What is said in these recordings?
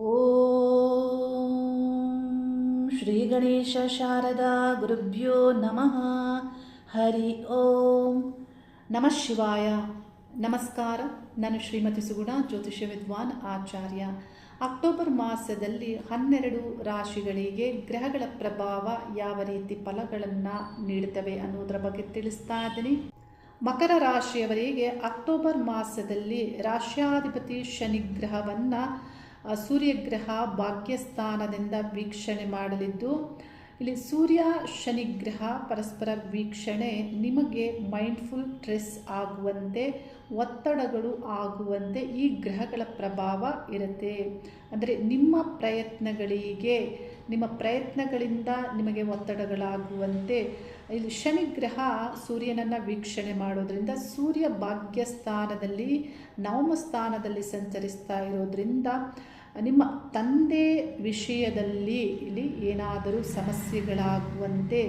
ಓಂ ಶ್ರೀ ಗಣೇಶ ಶಾರದಾ ಗುರುಭ್ಯೋ ನಮಃ. ಹರಿ ಓಂ. ನಮಃ ಶಿವಾಯ. ನಮಸ್ಕಾರ. ನಾನು ಶ್ರೀಮತಿ ಸುಗುಣ, ಜ್ಯೋತಿಷ್ಯ ವಿದ್ವಾನ್ ಆಚಾರ್ಯ. ಅಕ್ಟೋಬರ್ ಮಾಸದಲ್ಲಿ ಹನ್ನೆರಡು ರಾಶಿಗಳಿಗೆ ಗ್ರಹಗಳ ಪ್ರಭಾವ ಯಾವ ರೀತಿ ಫಲಗಳನ್ನು ನೀಡುತ್ತವೆ ಅನ್ನೋದರ ಬಗ್ಗೆ ತಿಳಿಸ್ತಾ ಇದ್ದೀನಿ. ಮಕರ ರಾಶಿಯವರಿಗೆ ಅಕ್ಟೋಬರ್ ಮಾಸದಲ್ಲಿ ರಾಶ್ಯಾಧಿಪತಿ ಶನಿಗ್ರಹವನ್ನು ಸೂರ್ಯಗ್ರಹ ಭಾಗ್ಯಸ್ಥಾನದಿಂದ ವೀಕ್ಷಣೆ ಮಾಡಲಿದ್ದು, ಇಲ್ಲಿ ಸೂರ್ಯ ಶನಿಗ್ರಹ ಪರಸ್ಪರ ವೀಕ್ಷಣೆ, ನಿಮಗೆ ಮೈಂಡ್ಫುಲ್ ಸ್ಟ್ರೆಸ್ ಆಗುವಂತೆ, ಒತ್ತಡಗಳು ಆಗುವಂತೆ ಈ ಗ್ರಹಗಳ ಪ್ರಭಾವ ಇರುತ್ತೆ. ಅಂದರೆ ನಿಮ್ಮ ಪ್ರಯತ್ನಗಳಿಗೆ, ನಿಮ್ಮ ಪ್ರಯತ್ನಗಳಿಂದ ನಿಮಗೆ ಒತ್ತಡಗಳಾಗುವಂತೆ ಇಲ್ಲಿ ಶನಿಗ್ರಹ ಸೂರ್ಯನನ್ನು ವೀಕ್ಷಣೆ ಮಾಡೋದರಿಂದ ಸೂರ್ಯ ಭಾಗ್ಯ ಸ್ಥಾನದಲ್ಲಿ ನವಮ ಸ್ಥಾನದಲ್ಲಿ ಸಂಚರಿಸ್ತಾ ಇರೋದ್ರಿಂದ ನಿಮ್ಮ ತಂದೆ ವಿಷಯದಲ್ಲಿ ಇಲ್ಲಿ ಏನಾದರೂ ಸಮಸ್ಯೆಗಳಾಗುವಂತೆ,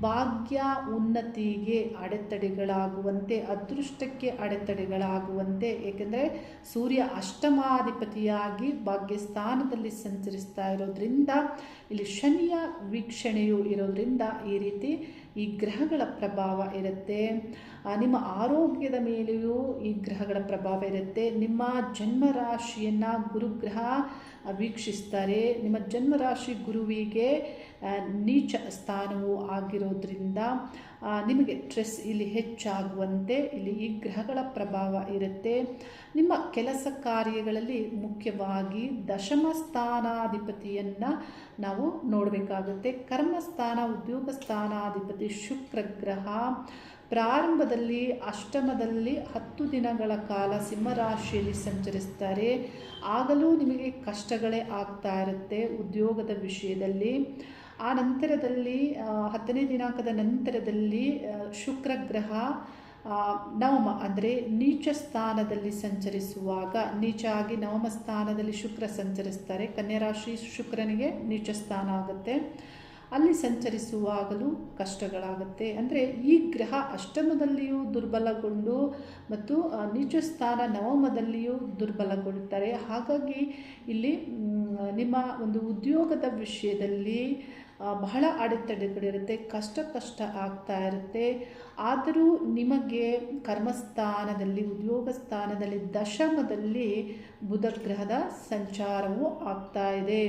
ಭಾಗ್ಯ ಉನ್ನತಿಗೆ ಅಡೆತಡೆಗಳಾಗುವಂತೆ, ಅದೃಷ್ಟಕ್ಕೆ ಅಡೆತಡೆಗಳಾಗುವಂತೆ, ಏಕೆಂದರೆ ಸೂರ್ಯ ಅಷ್ಟಮಾಧಿಪತಿಯಾಗಿ ಭಾಗ್ಯಸ್ಥಾನದಲ್ಲಿ ಸಂಚರಿಸ್ತಾ ಇರೋದ್ರಿಂದ, ಇಲ್ಲಿ ಶನಿಯ ವೀಕ್ಷಣೆಯು ಇರೋದ್ರಿಂದ ಈ ರೀತಿ ಈ ಗ್ರಹಗಳ ಪ್ರಭಾವ ಇರುತ್ತೆ. ನಿಮ್ಮ ಆರೋಗ್ಯದ ಮೇಲೆಯೂ ಈ ಗ್ರಹಗಳ ಪ್ರಭಾವ ಇರುತ್ತೆ. ನಿಮ್ಮ ಜನ್ಮ ರಾಶಿಯನ್ನು ಗುರುಗ್ರಹ ವೀಕ್ಷಿಸ್ತಾರೆ. ನಿಮ್ಮ ಜನ್ಮರಾಶಿ ಗುರುವಿಗೆ ನೀಚ ಸ್ಥಾನವು ಆಗಿರೋದ್ರಿಂದ ನಿಮಗೆ ಸ್ಟ್ರೆಸ್ ಇಲ್ಲಿ ಹೆಚ್ಚಾಗುವಂತೆ ಇಲ್ಲಿ ಈ ಗ್ರಹಗಳ ಪ್ರಭಾವ ಇರುತ್ತೆ. ನಿಮ್ಮ ಕೆಲಸ ಕಾರ್ಯಗಳಲ್ಲಿ ಮುಖ್ಯವಾಗಿ ದಶಮ ಸ್ಥಾನಾಧಿಪತಿಯನ್ನು ನಾವು ನೋಡಬೇಕಾಗುತ್ತೆ. ಕರ್ಮಸ್ಥಾನ ಉದ್ಯೋಗ ಸ್ಥಾನಾಧಿಪತಿ ಶುಕ್ರ ಗ್ರಹ ಪ್ರಾರಂಭದಲ್ಲಿ ಅಷ್ಟಮದಲ್ಲಿ ಹತ್ತು ದಿನಗಳ ಕಾಲ ಸಿಂಹರಾಶಿಯಲ್ಲಿ ಸಂಚರಿಸ್ತಾರೆ. ಆಗಲೂ ನಿಮಗೆ ಕಷ್ಟಗಳೇ ಆಗ್ತಾ ಇರುತ್ತೆ ಉದ್ಯೋಗದ ವಿಷಯದಲ್ಲಿ. ಆ ನಂತರದಲ್ಲಿ ಹತ್ತನೇ ದಿನಾಂಕದ ನಂತರದಲ್ಲಿ ಶುಕ್ರ ಗ್ರಹ ನವಮ, ಅಂದರೆ ನೀಚ ಸ್ಥಾನದಲ್ಲಿ ಸಂಚರಿಸುವಾಗ ನೀಚ ಆಗಿ ನವಮ ಸ್ಥಾನದಲ್ಲಿ ಶುಕ್ರ ಸಂಚರಿಸ್ತಾರೆ. ಕನ್ಯಾರಾಶಿ ಶುಕ್ರನಿಗೆ ನೀಚ ಸ್ಥಾನ ಆಗುತ್ತೆ. ಅಲ್ಲಿ ಸಂಚರಿಸುವಾಗಲೂ ಕಷ್ಟಗಳಾಗುತ್ತೆ. ಅಂದರೆ ಈ ಗ್ರಹ ಅಷ್ಟಮದಲ್ಲಿಯೂ ದುರ್ಬಲಗೊಂಡು ಮತ್ತು ನೀಚ ಸ್ಥಾನ ನವಮದಲ್ಲಿಯೂ ದುರ್ಬಲಗೊಳ್ತಾರೆ ಹಾಗಾಗಿ ಇಲ್ಲಿ ನಿಮ್ಮ ಒಂದು ಉದ್ಯೋಗದ ವಿಷಯದಲ್ಲಿ ಬಹಳ ಅಡೆತಡೆಗಳಿರುತ್ತೆ ಕಷ್ಟ ಕಷ್ಟ ಆಗ್ತಾ ಇರುತ್ತೆ. ಆದರೂ ನಿಮಗೆ ಕರ್ಮಸ್ಥಾನದಲ್ಲಿ, ಉದ್ಯೋಗ ಸ್ಥಾನದಲ್ಲಿ ದಶಮದಲ್ಲಿ ಬುಧ ಗ್ರಹದ ಸಂಚಾರವು ಆಗ್ತಾ ಇದೆ.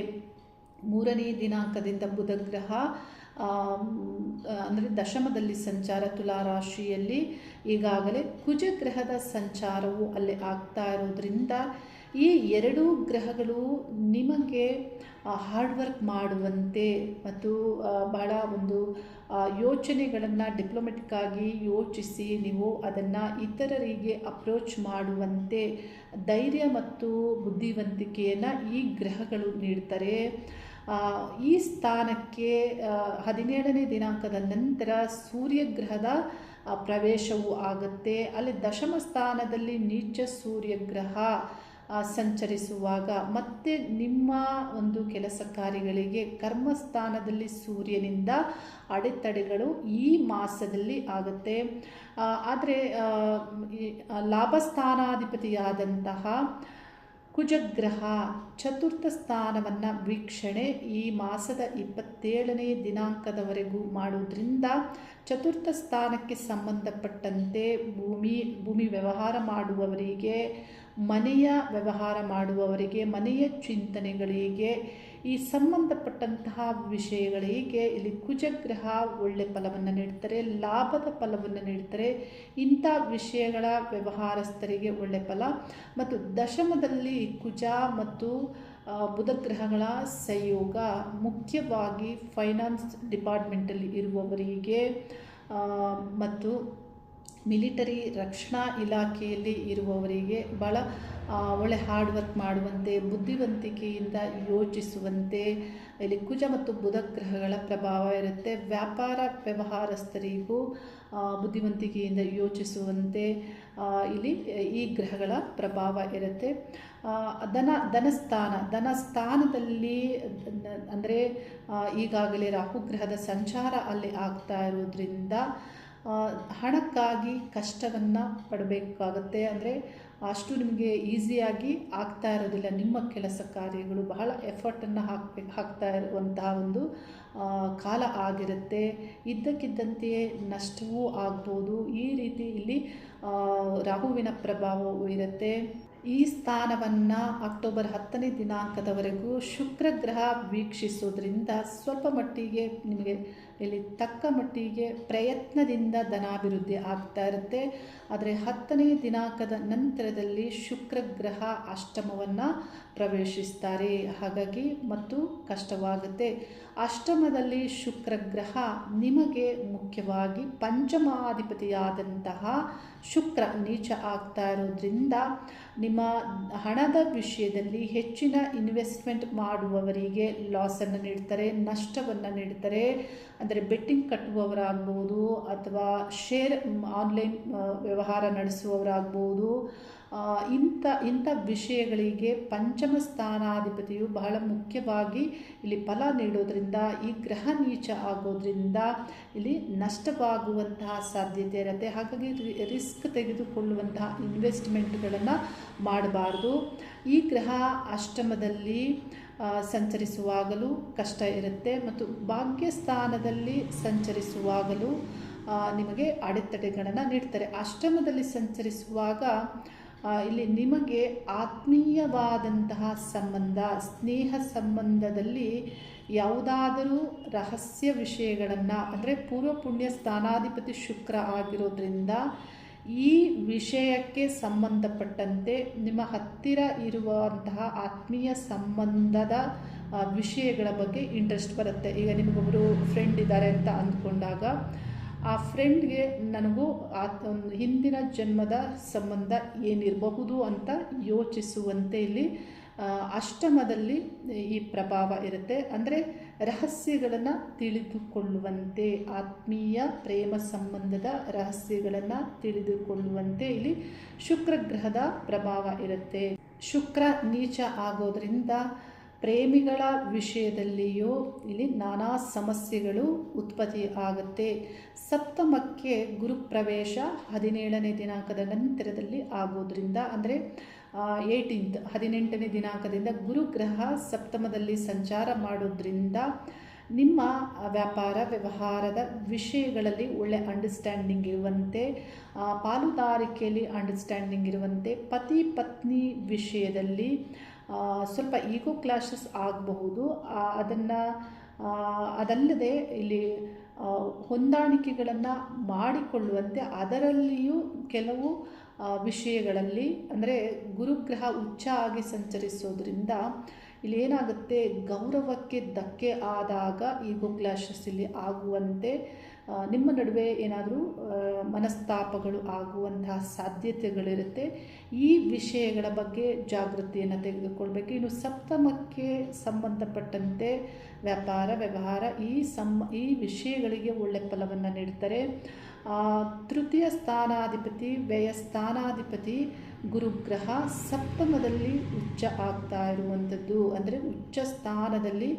ಮೂರನೇ ದಿನಾಂಕದಿಂದ ಬುಧಗ್ರಹ ಅಂದರೆ ದಶಮದಲ್ಲಿ ಸಂಚಾರ ತುಲಾರಾಶಿಯಲ್ಲಿ ಈಗಾಗಲೇ ಕುಜಗ್ರಹದ ಸಂಚಾರವು ಅಲ್ಲಿ ಆಗ್ತಾ ಇರೋದ್ರಿಂದ ಈ ಎರಡೂ ಗ್ರಹಗಳು ನಿಮಗೆ ಹಾರ್ಡ್ ವರ್ಕ್ ಮಾಡುವಂತೆ ಮತ್ತು ಬಹಳ ಒಂದು ಯೋಚನೆಗಳನ್ನು ಡಿಪ್ಲೊಮೆಟಿಕ್ಕಾಗಿ ಯೋಚಿಸಿ ನೀವು ಅದನ್ನು ಇತರರಿಗೆ ಅಪ್ರೋಚ್ ಮಾಡುವಂತೆ ಧೈರ್ಯ ಮತ್ತು ಬುದ್ಧಿವಂತಿಕೆಯನ್ನು ಈ ಗ್ರಹಗಳು ನೀಡ್ತಾರೆ. ಈ ಸ್ಥಾನಕ್ಕೆ ಹದಿನೇಳನೇ ದಿನಾಂಕದ ನಂತರ ಸೂರ್ಯಗ್ರಹದ ಪ್ರವೇಶವು ಆಗುತ್ತೆ. ಅಲ್ಲಿ ದಶಮ ಸ್ಥಾನದಲ್ಲಿ ನೀಚ ಸೂರ್ಯಗ್ರಹ ಸಂಚರಿಸುವಾಗ ಮತ್ತೆ ನಿಮ್ಮ ಒಂದು ಕೆಲಸ ಕಾರ್ಯಗಳಿಗೆ ಕರ್ಮಸ್ಥಾನದಲ್ಲಿ ಸೂರ್ಯನಿಂದ ಅಡೆತಡೆಗಳು ಈ ಮಾಸದಲ್ಲಿ ಆಗುತ್ತೆ. ಆದರೆ ಲಾಭಸ್ಥಾನಾಧಿಪತಿಯಾದಂತಹ ಕುಜಗ್ರಹ ಚತುರ್ಥ ಸ್ಥಾನವನ್ನು ವೀಕ್ಷಣೆ ಈ ಮಾಸದ ಇಪ್ಪತ್ತೇಳನೇ ದಿನಾಂಕದವರೆಗೂ ಮಾಡುವುದರಿಂದ ಚತುರ್ಥ ಸ್ಥಾನಕ್ಕೆ ಸಂಬಂಧಪಟ್ಟಂತೆ ಭೂಮಿ ಭೂಮಿ ವ್ಯವಹಾರ ಮಾಡುವವರಿಗೆ, ಮನೆಯ ವ್ಯವಹಾರ ಮಾಡುವವರಿಗೆ, ಮನೆಯ ಚಿಂತನೆಗಳಿಗೆ ಈ ಸಂಬಂಧಪಟ್ಟಂತಹ ವಿಷಯಗಳಿಗೆ ಇಲ್ಲಿ ಕುಜಗ್ರಹ ಒಳ್ಳೆ ಫಲವನ್ನು ನೀಡ್ತಾರೆ, ಲಾಭದ ಫಲವನ್ನು ನೀಡ್ತಾರೆ, ಇಂಥ ವಿಷಯಗಳ ವ್ಯವಹಾರಸ್ಥರಿಗೆ ಒಳ್ಳೆ ಫಲ. ಮತ್ತು ದಶಮದಲ್ಲಿ ಕುಜ ಮತ್ತು ಬುಧಗ್ರಹಗಳ ಸಂಯೋಗ ಮುಖ್ಯವಾಗಿ ಫೈನಾನ್ಸ್ ಡಿಪಾರ್ಟ್ಮೆಂಟಲ್ಲಿ ಇರುವವರಿಗೆ ಮತ್ತು ಮಿಲಿಟರಿ ರಕ್ಷಣಾ ಇಲಾಖೆಯಲ್ಲಿ ಇರುವವರಿಗೆ ಭಾಳ ಒಳ್ಳೆ ಹಾರ್ಡ್ ವರ್ಕ್ ಮಾಡುವಂತೆ, ಬುದ್ಧಿವಂತಿಕೆಯಿಂದ ಯೋಚಿಸುವಂತೆ, ಇಲ್ಲಿ ಕುಜ ಮತ್ತು ಬುಧ ಗ್ರಹಗಳ ಪ್ರಭಾವ ಇರುತ್ತೆ. ವ್ಯಾಪಾರ ವ್ಯವಹಾರಸ್ಥರಿಗೂ ಬುದ್ಧಿವಂತಿಕೆಯಿಂದ ಯೋಚಿಸುವಂತೆ ಇಲ್ಲಿ ಈ ಗ್ರಹಗಳ ಪ್ರಭಾವ ಇರುತ್ತೆ. ಧನ, ಧನಸ್ಥಾನ, ಧನಸ್ಥಾನದಲ್ಲಿ ಅಂದರೆ ಈಗಾಗಲೇ ರಾಹುಗ್ರಹದ ಸಂಚಾರ ಅಲ್ಲಿ ಆಗ್ತಾ ಇರೋದ್ರಿಂದ ಹಣಕ್ಕಾಗಿ ಕಷ್ಟವನ್ನು ಪಡಬೇಕಾಗತ್ತೆ. ಅಂದರೆ ಅಷ್ಟು ನಿಮಗೆ ಈಸಿಯಾಗಿ ಆಗ್ತಾ ಇರೋದಿಲ್ಲ. ನಿಮ್ಮ ಕೆಲಸ ಕಾರ್ಯಗಳು ಬಹಳ ಎಫರ್ಟನ್ನು ಹಾಕ್ಬೇಕು ಹಾಕ್ತಾ ಇರುವಂತಹ ಒಂದು ಕಾಲ ಆಗಿರುತ್ತೆ. ಇದ್ದಕ್ಕಿದ್ದಂತೆಯೇ ನಷ್ಟವೂ ಆಗ್ಬೋದು. ಈ ರೀತಿ ಇಲ್ಲಿ ರಾಹುವಿನ ಪ್ರಭಾವವೂ ಇರುತ್ತೆ ಈ ಸ್ಥಾನವನ್ನು ಅಕ್ಟೋಬರ್ ಹತ್ತನೇ ದಿನಾಂಕದವರೆಗೂ ಶುಕ್ರ ಗ್ರಹ ವೀಕ್ಷಿಸೋದ್ರಿಂದ ಸ್ವಲ್ಪ ಮಟ್ಟಿಗೆ ನಿಮಗೆ ಇಲ್ಲಿ ತಕ್ಕ ಮಟ್ಟಿಗೆ ಪ್ರಯತ್ನದಿಂದ ಧನಾಭಿವೃದ್ಧಿ ಆಗ್ತಾ ಇರುತ್ತೆ. ಆದರೆ ಹತ್ತನೇ ದಿನಾಂಕದ ನಂತರದಲ್ಲಿ ಶುಕ್ರ ಗ್ರಹ ಅಷ್ಟಮವನ್ನು ಪ್ರವೇಶಿಸ್ತಾರೆ. ಹಾಗಾಗಿ ಮತ್ತು ಕಷ್ಟವಾಗುತ್ತೆ. ಅಷ್ಟಮದಲ್ಲಿ ಶುಕ್ರ ಗ್ರಹ ನಿಮಗೆ ಮುಖ್ಯವಾಗಿ ಪಂಚಮಾಧಿಪತಿಯಾದಂತಹ ಶುಕ್ರ ನೀಚ ಆಗ್ತಾ ಇರೋದ್ರಿಂದ ನಿಮ್ಮ ಹಣದ ವಿಷಯದಲ್ಲಿ ಹೆಚ್ಚಿನ ಇನ್ವೆಸ್ಟ್ಮೆಂಟ್ ಮಾಡುವವರಿಗೆ ಲಾಸನ್ನು ನೀಡ್ತಾರೆ, ನಷ್ಟವನ್ನು ನೀಡ್ತಾರೆ. ಅಂದರೆ ಬೆಟ್ಟಿಂಗ್ ಕಟ್ಟುವವರಾಗ್ಬೋದು ಅಥವಾ ಶೇರ್ ಆನ್ಲೈನ್ ವ್ಯವಹಾರ ನಡೆಸುವವರಾಗ್ಬೋದು. ಇಂಥ ಇಂಥ ವಿಷಯಗಳಿಗೆ ಪಂಚಮ ಸ್ಥಾನಾಧಿಪತಿಯು ಬಹಳ ಮುಖ್ಯವಾಗಿ ಇಲ್ಲಿ ಫಲ ನೀಡೋದ್ರಿಂದ, ಈ ಗ್ರಹ ನೀಚ ಆಗೋದ್ರಿಂದ ಇಲ್ಲಿ ನಷ್ಟವಾಗುವಂತಹ ಸಾಧ್ಯತೆ ಇರುತ್ತೆ. ಹಾಗಾಗಿ ರಿಸ್ಕ್ ತೆಗೆದುಕೊಳ್ಳುವಂತಹ ಇನ್ವೆಸ್ಟ್ಮೆಂಟ್ಗಳನ್ನು ಮಾಡಬಾರ್ದು. ಈ ಗ್ರಹ ಅಷ್ಟಮದಲ್ಲಿ ಸಂಚರಿಸುವಾಗಲೂ ಕಷ್ಟ ಇರುತ್ತೆ ಮತ್ತು ಭಾಗ್ಯಸ್ಥಾನದಲ್ಲಿ ಸಂಚರಿಸುವಾಗಲೂ ನಿಮಗೆ ಅಡೆತಡೆಗಳನ್ನು ನೀಡ್ತಾರೆ. ಅಷ್ಟಮದಲ್ಲಿ ಸಂಚರಿಸುವಾಗ ಇಲ್ಲಿ ನಿಮಗೆ ಆತ್ಮೀಯವಾದಂತಹ ಸಂಬಂಧ, ಸ್ನೇಹ ಸಂಬಂಧದಲ್ಲಿ ಯಾವುದಾದರೂ ರಹಸ್ಯ ವಿಷಯಗಳನ್ನು, ಅಂದರೆ ಪೂರ್ವ ಪುಣ್ಯ ಸ್ಥಾನಾಧಿಪತಿ ಶುಕ್ರ ಆಗಿರೋದ್ರಿಂದ ಈ ವಿಷಯಕ್ಕೆ ಸಂಬಂಧಪಟ್ಟಂತೆ ನಿಮ್ಮ ಹತ್ತಿರ ಇರುವಂತಹ ಆತ್ಮೀಯ ಸಂಬಂಧದ ವಿಷಯಗಳ ಬಗ್ಗೆ ಇಂಟ್ರೆಸ್ಟ್ ಬರುತ್ತೆ. ಈಗ ನಿಮಗೊಬ್ಬರು ಫ್ರೆಂಡ್ ಇದ್ದಾರೆ ಅಂತ ಅಂದ್ಕೊಂಡಾಗ ಆ ಫ್ರೆಂಡ್ಗೆ ನನಗೂ ಆ, ಹಿಂದಿನ ಜನ್ಮದ ಸಂಬಂಧ ಏನಿರಬಹುದು ಅಂತ ಯೋಚಿಸುವಂತೆ ಇಲ್ಲಿ ಅಷ್ಟಮದಲ್ಲಿ ಈ ಪ್ರಭಾವ ಇರುತ್ತೆ. ಅಂದರೆ ರಹಸ್ಯಗಳನ್ನು ತಿಳಿದುಕೊಳ್ಳುವಂತೆ, ಆತ್ಮೀಯ ಪ್ರೇಮ ಸಂಬಂಧದ ರಹಸ್ಯಗಳನ್ನು ತಿಳಿದುಕೊಳ್ಳುವಂತೆ ಇಲ್ಲಿ ಶುಕ್ರ ಗ್ರಹದ ಪ್ರಭಾವ ಇರುತ್ತೆ. ಶುಕ್ರ ನೀಚ ಆಗೋದ್ರಿಂದ ಪ್ರೇಮಿಗಳ ವಿಷಯದಲ್ಲಿಯೂ ಇಲ್ಲಿ ನಾನಾ ಸಮಸ್ಯೆಗಳು ಉತ್ಪತ್ತಿ ಆಗುತ್ತೆ. ಸಪ್ತಮಕ್ಕೆ ಗುರುಪ್ರವೇಶ ಹದಿನೇಳನೇ ದಿನಾಂಕದ ನಂತರದಲ್ಲಿ ಆಗೋದ್ರಿಂದ, ಅಂದರೆ ಏಯ್ಟೀನ್ತ್ ಹದಿನೆಂಟನೇ ದಿನಾಂಕದಿಂದ ಗುರುಗ್ರಹ ಸಪ್ತಮದಲ್ಲಿ ಸಂಚಾರ ಮಾಡೋದ್ರಿಂದ ನಿಮ್ಮ ವ್ಯಾಪಾರ, ವ್ಯವಹಾರದ ವಿಷಯಗಳಲ್ಲಿ ಒಳ್ಳೆ ಅಂಡರ್ಸ್ಟ್ಯಾಂಡಿಂಗ್ ಇರುವಂತೆ ಪಾಲುದಾರಿಕೆಯಲ್ಲಿ ಅಂಡರ್ಸ್ಟ್ಯಾಂಡಿಂಗ್ ಇರುವಂತೆ, ಪತಿ ಪತ್ನಿ ವಿಷಯದಲ್ಲಿ ಸ್ವಲ್ಪ ಈಗೋ ಕ್ಲಾಶಸ್ ಆಗಬಹುದು. ಅದನ್ನು ಅದಲ್ಲದೆ ಇಲ್ಲಿ ಹೊಂದಾಣಿಕೆಗಳನ್ನು ಮಾಡಿಕೊಳ್ಳುವಂತೆ ಅದರಲ್ಲಿಯೂ ಕೆಲವು ವಿಷಯಗಳಲ್ಲಿ, ಅಂದರೆ ಗುರುಗ್ರಹ ಉಚ್ಚ ಆಗಿ ಸಂಚರಿಸೋದ್ರಿಂದ ಇಲ್ಲಿ ಏನಾಗುತ್ತೆ, ಗೌರವಕ್ಕೆ ಧಕ್ಕೆ ಆದಾಗ ಈಗೋ ಕ್ಲಾಶಸ್ ಇಲ್ಲಿ ಆಗುವಂತೆ ನಿಮ್ಮ ನಡುವೆ ಏನಾದರೂ ಮನಸ್ತಾಪಗಳು ಆಗುವಂತಹ ಸಾಧ್ಯತೆಗಳಿರುತ್ತೆ. ಈ ವಿಷಯಗಳ ಬಗ್ಗೆ ಜಾಗೃತಿಯನ್ನು ತೆಗೆದುಕೊಳ್ಬೇಕು. ಇನ್ನು ಸಪ್ತಮಕ್ಕೆ ಸಂಬಂಧಪಟ್ಟಂತೆ ವ್ಯಾಪಾರ, ವ್ಯವಹಾರ, ಈ ಸಂ ಈ ವಿಷಯಗಳಿಗೆ ಒಳ್ಳೆ ಫಲವನ್ನು ನೀಡ್ತಾರೆ. ತೃತೀಯ ಸ್ಥಾನಾಧಿಪತಿ, ವ್ಯಯ ಸ್ಥಾನಾಧಿಪತಿ ಗುರುಗ್ರಹ ಸಪ್ತಮದಲ್ಲಿ ಉಚ್ಚ ಆಗ್ತಾ ಇರುವಂಥದ್ದು ಅಂದರೆ ಉಚ್ಚ ಸ್ಥಾನದಲ್ಲಿ